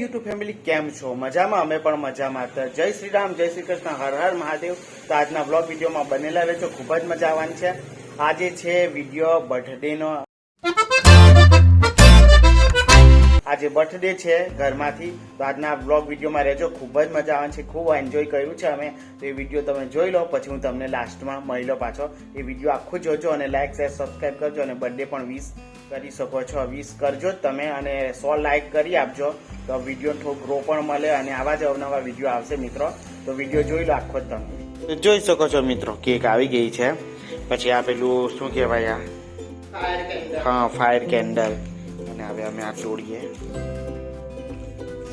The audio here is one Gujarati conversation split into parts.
યુટ્યુબ ફેમિલી કેમ છો? મજામાં? અમે પણ મજામાં. તો જય શ્રી રામ, જય શ્રી કૃષ્ણ. હર હર મહાદેવ. તો આજના બ્લોગ વિડીયોમાં બનેલા રહેજો. ખૂબ જ મજા આવવાની છે. આજે છે વીડિયો બર્થડેનો આજે બર્થડે છે ઘરમાંથી. તો આજના બ્લોગ વિડીયોમાં રહેજો. ખૂબ જ મજા આવવાની છે. ખૂબ એન્જોય કર્યું છે અમે. તો એ વીડિયો તમે જોઈ લો. પછી હું તમને લાસ્ટમાં મળી લો પાછો. એ વીડિયો આખું જોજો અને લાઈક શેર સબસ્ક્રાઈબ કરજો અને બર્થડે પણ વીસ કરી શકો છો. વીસ કરજો તમે અને સો લાઈક કરી આપજો. તો વીડિયો થોડુંક ગ્રો પણ મળે અને આવા જ અવનવા વીડિયો આવશે મિત્રો. તો વીડિયો જોઈ લો આખો જ તમે. તો જોઈ શકો છો મિત્રો કેક આવી ગઈ છે. પછી આ પેલું શું કહેવાય આ? હા ફાયર કેન્ડલ અને હવે અમે આ તોડીએ.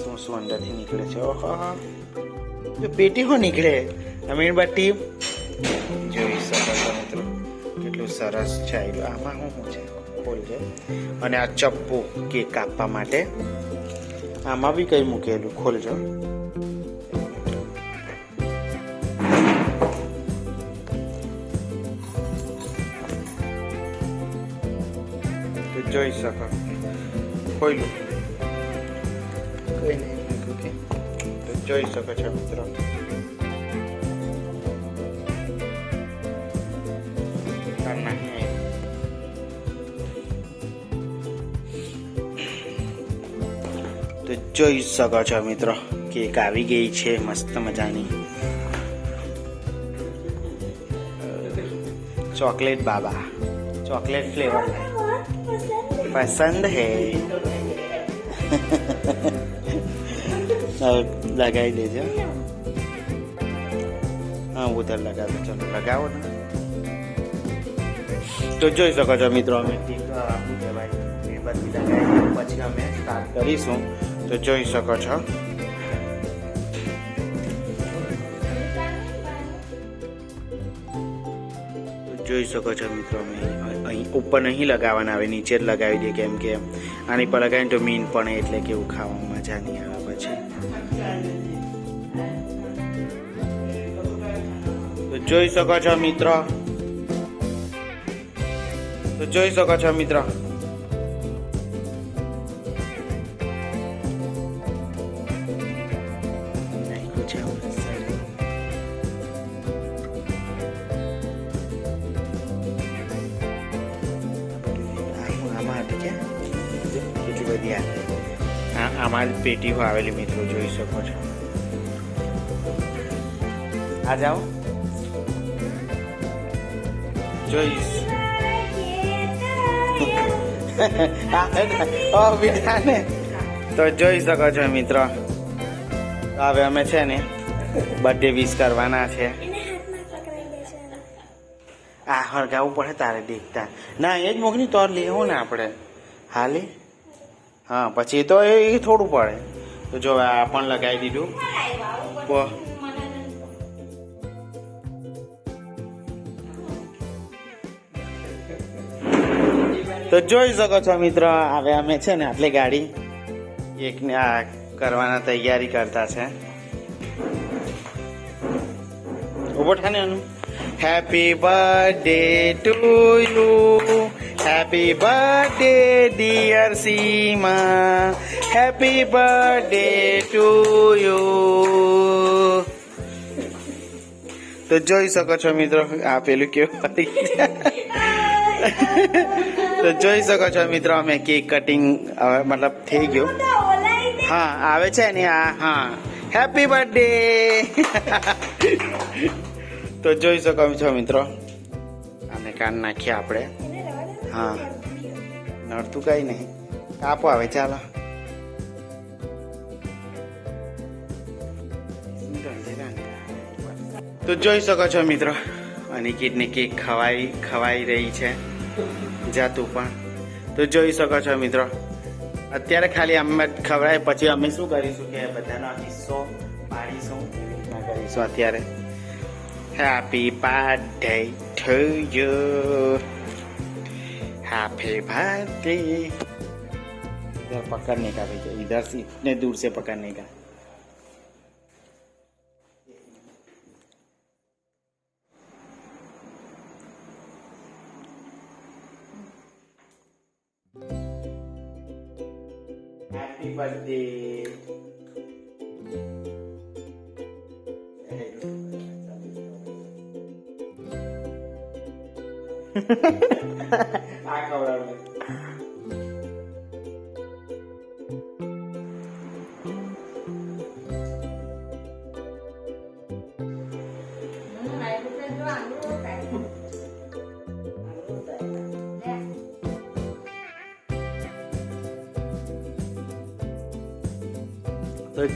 શું શું અંદરથી નીકળે છે? ઓહો પેટી હો નીકળે? અમીણબત્તી જોઈ શકો છો મિત્રો કેટલું સરસ છે. આમાં શું શું છે? અને આ ચપ્પુ કેક કાપવા માટે. આમાં બી કઈ મૂકેલું ખોલજો તો જોઈ શકો. ખોલ્યું કઈ નહીં મૂક્યું કે જોઈ શકો છો મિત્રો. તો જોઈ શકો છો મિત્રો, કેક આવી ગઈ છે, મસ્ત મજાની. ચોકલેટ બાબા, ચોકલેટ ફ્લેવર પસંદ હે. લગાવી દેજો. હા ઉધર લગાવે, ચલો, લગાવો ને તો જોઈ શકો છો મિત્રો, અમે ટીક આપું કહેવાય લગાવી, પછી અમે સ્ટાર્ટ કરીશું. તો જોઈ શકો છો. જોઈ શકો છો મિત્રો, અમે અહીં ઉપર નહીં લગાવવાના આવે નીચે જ લગાવી દઈએ કેમ કે આની પર લગાવીને તો મીન પણ એટલે કેવું ખાવામાં મજા નહીં આવે પછી. જોઈ શકો છો મિત્રો. તો જોઈ શકો છો મિત્રો. આમાં પેટીઓ આવેલી મિત્રો જોઈ શકો છો. આ જાઓ. જોઈશ. તો જોઈ શકો છો મિત્રો હવે અમે છે ને બર્થડે વિશ કરવાના છે. આ હળગાવવું પડે તારે દેખતા. ના એ જ મોકલી તો લેવો ને આપણે. હાલે. હા પછી તો એ થોડું પડે. તો જો આ પણ લગાવી દીધું. તો જોઈ શકો છો મિત્રો હવે અમે છે ને આટલી ગાડી એકને આ કરવાના તૈયારી કરતા છે. ઊભો થાય ને એનું happy birthday to you happy birthday dear Seema happy birthday to you તો જોઈ શકો છો મિત્રો, આ પેલું કેવું તો જોઈ શકો છો મિત્રો, અમે કેક કટિંગ મતલબ થઈ ગયું. હા, આવે છે ને આ, હા. હેપી બર્થડે તો જોઈ શકો છો મિત્રો. અને કાન નાખીએ આપણે. હા. નડતું કઈ નહીં. કાપો આવે ચાલો. તો જોઈ શકો છો મિત્રો, અનિકેતને કેક ખવાઈ ખવાઈ રહી છે. જાતું પણ. તો જોઈ શકો છો મિત્રો, અત્યારે ખાલી અમે ખવડાય, પછી અમે શું કરીશું કે બધાનો હિસ્સો પાડીશું. રીતના કરીશું અત્યારે. Happy birthday to you happy birthday इधर पकड़ने का भैया तो, इधर से, इतने दूर से पकड़ने का। हैप्पी बर्थडे તો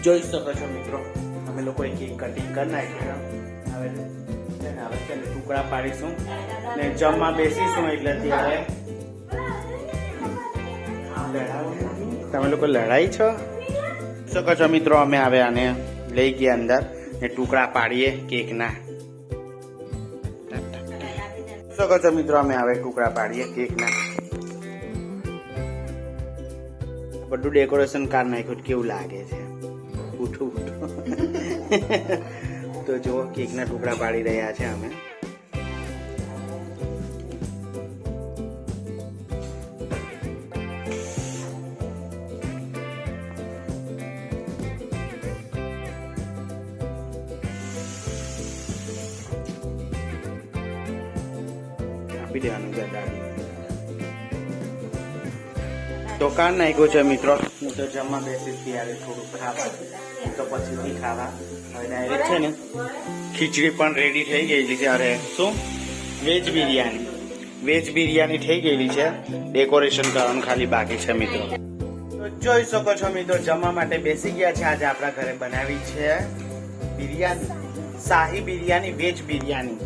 જોઈ શકો છો મિત્રો અમે લોકોએ કેક કટિંગ કરી નાખ્યું છે. હવે છે ને હવે છે ને ટુકડા પાડીશું. ને જમવા બેસીશું એટલે ત્યારે તમે લોકો લડાઈ છો? શકો છો મિત્રો? અમે હવે આને લઈ ગયા અંદર ને ટુકડા પાડીએ કેકના. શકો છો મિત્રો? અમે હવે ટુકડા પાડીએ કેકના. બધું ડેકોરેશન કાર નાખ્યું, કેવું લાગે છે? ઉઠું ઉઠું. તો જુઓ કેકના ટુકડા પાડી રહ્યા છે અમે. તો કાન નાખ્યો છે મિત્રો. હું તો જમવા બેસીશ ત્યારે થોડું ખાવા. તો પછીથી ખાવા. હવે ડાયરેક્ટ છે ને? ખીચડી પણ રેડી થઈ ગયેલી છે અરે. શું? વેજ બિરયાની વેજ બિરયાની થઈ ગયેલી છે. ડેકોરેશન કરવાનું ખાલી બાકી છે મિત્રો. જોઈ શકો છો મિત્રો, જમવા માટે બેસી ગયા છે. આજે આપણા ઘરે બનાવી છે બિરયાની શાહી બિરયાની વેજ બિરયાની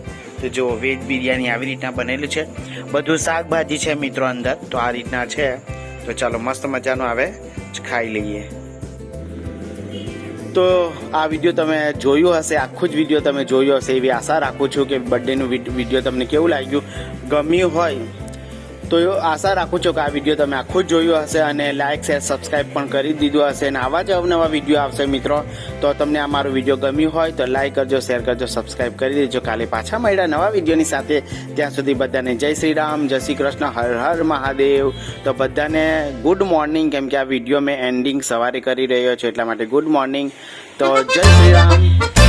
તો જો વેજ બિરયાની આવી રીતના બનેલું છે. બધું શાકભાજી છે મિત્રો અંદર. તો આ રીતના છે. તો ચાલો મસ્ત મજાનું આવે. ખાઈ લઈએ. તો આ વીડિયો તમે જોયો હશે, આખો જ વીડિયો તમે જોયો હશે એવી આશા રાખું છું કે બર્થડેનું વીડિયો તમને કેવું લાગ્યું? ગમ્યું હોય તો આશા રાખું છું કે આ વીડિયો તમે આખું જોયું હશે અને લાઇક શેર સબસ્ક્રાઈબ પણ કરી દીધું હશે અને આવા જ અવનવા વીડિયો આવશે મિત્રો. તો તમને આ મારો વીડિયો ગમ્યું હોય તો લાઇક કરજો શેર કરજો સબસ્ક્રાઈબ કરી દેજો. કાલે પાછા મળ્યા નવા વિડીયોની સાથે. ત્યાં સુધી બધાને જય શ્રી રામ, જય શ્રી કૃષ્ણ, હર હર મહાદેવ. તો બધાને ગુડ મોર્નિંગ કેમ કે આ વીડિયો મેં એન્ડિંગ સવારે કરી રહ્યો છું એટલા માટે ગુડ મોર્નિંગ તો જય શ્રી રામ.